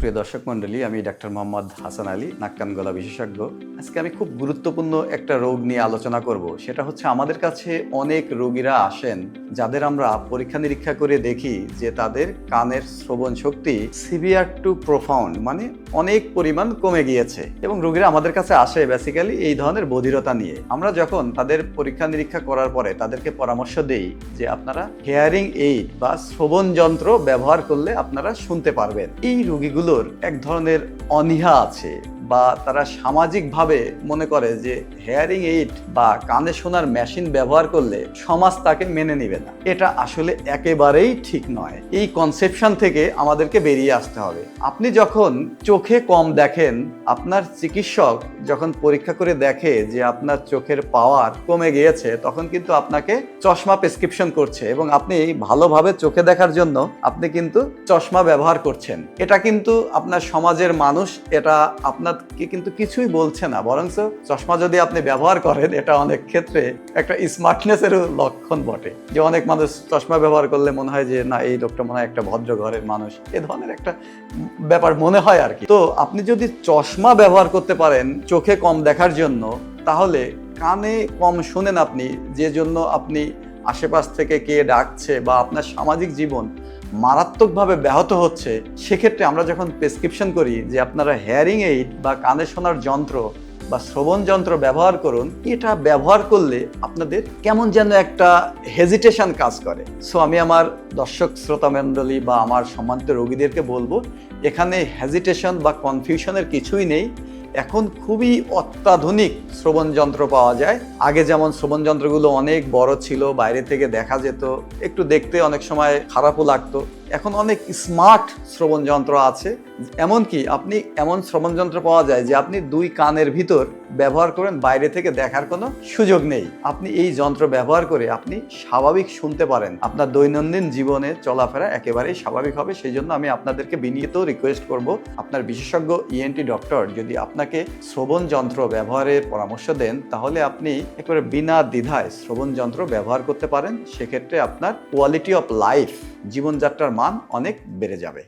সুপ্রিয় দর্শক মণ্ডলী, আমি ডাক্তার মোহাম্মদ হাসান আলী, নাক্কান গলা বিশেষজ্ঞ। আজকে আমি খুব গুরুত্বপূর্ণ একটা রোগ নিয়ে আলোচনা করব। সেটা হচ্ছে আমাদের কাছে অনেক রোগীরা আসেন যাদের আমরা পরীক্ষা নিরীক্ষা করে দেখি যে তাদের কানের শ্রবণ শক্তি সিভিয়ার টু প্রোফাউন্ড মানে অনেক পরিমাণ কমে গিয়েছে। এবং রোগীরা আমাদের কাছে আসে বেসিক্যালি এই ধরনের বধিরতা নিয়ে। আমরা যখন তাদের পরীক্ষা নিরীক্ষা করার পরে তাদেরকে পরামর্শ দেই যে আপনারা হেয়ারিং এইড বা শ্রবণ যন্ত্র ব্যবহার করলে আপনারা শুনতে পারবেন। এই রোগীগুলোর এক ধরনের অনীহা আছে। বা তারা সামাজিকভাবে মনে করে যে হেয়ারিং এইড বা কানে শোনার মেশিন ব্যবহার করলে সমাজ তাকে মেনে নেবে না। এটা আসলে একেবারেই ঠিক নয়। এই কনসেপশন থেকে আমাদেরকে বেরিয়ে আসতে হবে। আপনি যখন চোখে কম দেখেন, আপনার চিকিৎসক যখন পরীক্ষা করে দেখে যে আপনার চোখের পাওয়ার কমে গিয়েছে, তখন কিন্তু আপনাকে চশমা প্রেসক্রিপশন করছে এবং আপনি ভালোভাবে চোখে দেখার জন্য আপনি কিন্তু চশমা ব্যবহার করছেন। এটা কিন্তু আপনার সমাজের মানুষ, এটা আপনাকে কিন্তু কিছুই বলছে না। বরঞ্চ চশমা যদি আপনি ব্যবহার করেন, এটা অনেক ক্ষেত্রে একটা স্মার্টনেসেরও লক্ষণ বটে। যে অনেক মানুষ চশমা ব্যবহার করলে মনে হয় যে, না, এই লোকটা মনে হয় একটা ভদ্র ঘরের মানুষ। এ ধরনের একটা ব্যাপার মনে হয় আর কি। তো আপনি যদি চশমা ব্যবহার করতে পারেন চোখে কম দেখার জন্য, তাহলে কানে কম শোনেন আপনি, যে জন্য আপনি আশেপাশ থেকে কে ডাকছে বা আপনার সামাজিক জীবন মারাত্মকভাবে ব্যাহত হচ্ছে, সেক্ষেত্রে আমরা যখন প্রেসক্রিপশন করি যে আপনারা হেয়ারিং এইড বা কানে শোনার যন্ত্র বা শ্রবণ যন্ত্র ব্যবহার করুন, এটা ব্যবহার করলে আপনাদের কেমন যেন একটা হেজিটেশন কাজ করে। সো আমি আমার দর্শক শ্রোতা মণ্ডলী বা আমার সম্মানিত রোগীদেরকে বলব, এখানে হেজিটেশন বা কনফিউশনের কিছুই নেই। এখন খুবই অত্যাধুনিক শ্রবণ যন্ত্র পাওয়া যায়। আগে যেমন শ্রবণ যন্ত্রগুলো অনেক বড় ছিল, বাইরে থেকে দেখা যেত, একটু দেখতে অনেক সময় খারাপও লাগতো। এখন অনেক স্মার্ট শ্রবণ যন্ত্র আছে, এমনকি আপনি এমন শ্রবণ যন্ত্র পাওয়া যায় যে আপনি দুই কানের ভিতর ব্যবহার করেন, বাইরে থেকে দেখার কোনো সুযোগ নেই। আপনি এই যন্ত্র ব্যবহার করে আপনি স্বাভাবিক শুনতে পারেন। আপনার দৈনন্দিন জীবনে চলাফেরা একেবারেই স্বাভাবিক হবে সেই জন্য আমি আপনাদেরকে বিনীত রিকোয়েস্ট করব। আপনার বিশেষজ্ঞ ইএনটি ডক্টর যদি আপনাকে শ্রবণ যন্ত্র ব্যবহারের পরামর্শ দেন, তাহলে আপনি একেবারে বিনা দ্বিধায় শ্রবণ যন্ত্র ব্যবহার করতে পারেন। সেক্ষেত্রে আপনার কোয়ালিটি অফ লাইফ জীবনযাত্রার মান অনেক বেড়ে যাবে।